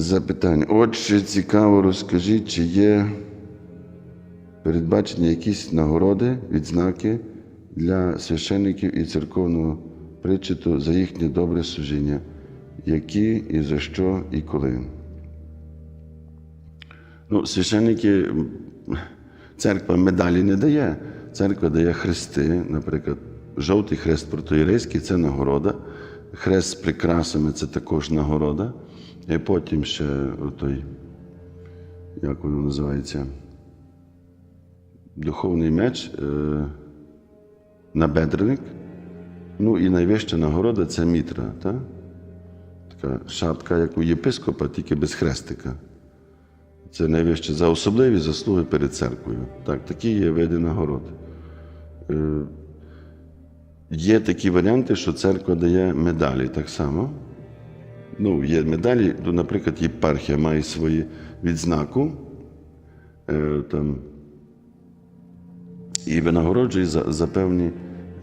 запитань. Отже, цікаво, розкажіть, чи є передбачені якісь нагороди, відзнаки для священників і церковного причету за їхнє добре служіння, які і за що, і коли. Ну, священники, церква медалі не дає. Церква дає хрести, наприклад, жовтий хрест протоєрейський це нагорода, хрест з прикрасами це також нагорода. І потім ще той, як воно називається, духовний меч, е, набедреник. Ну і найвища нагорода це мітра. Та? Така шапка, як у єпископа, тільки без хрестика. Це найвище за особливі заслуги перед церквою. Так, такі є види нагород. Е, Є такі варіанти, що церква дає медалі так само. Ну, є медалі, ну, наприклад, єпархія має свої відзнаку е, там, і винагороджує за, за, певні,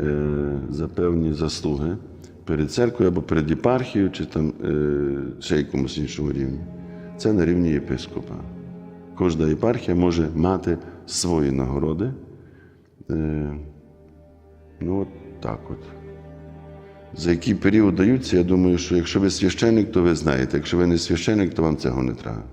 е, за певні заслуги перед церквою або перед єпархією, чи там, е, ще якомусь іншому рівні. Це на рівні єпископа. Кожна єпархія може мати свої нагороди. Е, ну, от так от. За який період даються, я думаю, що якщо ви священник, то ви знаєте. Якщо ви не священник, то вам цього не треба.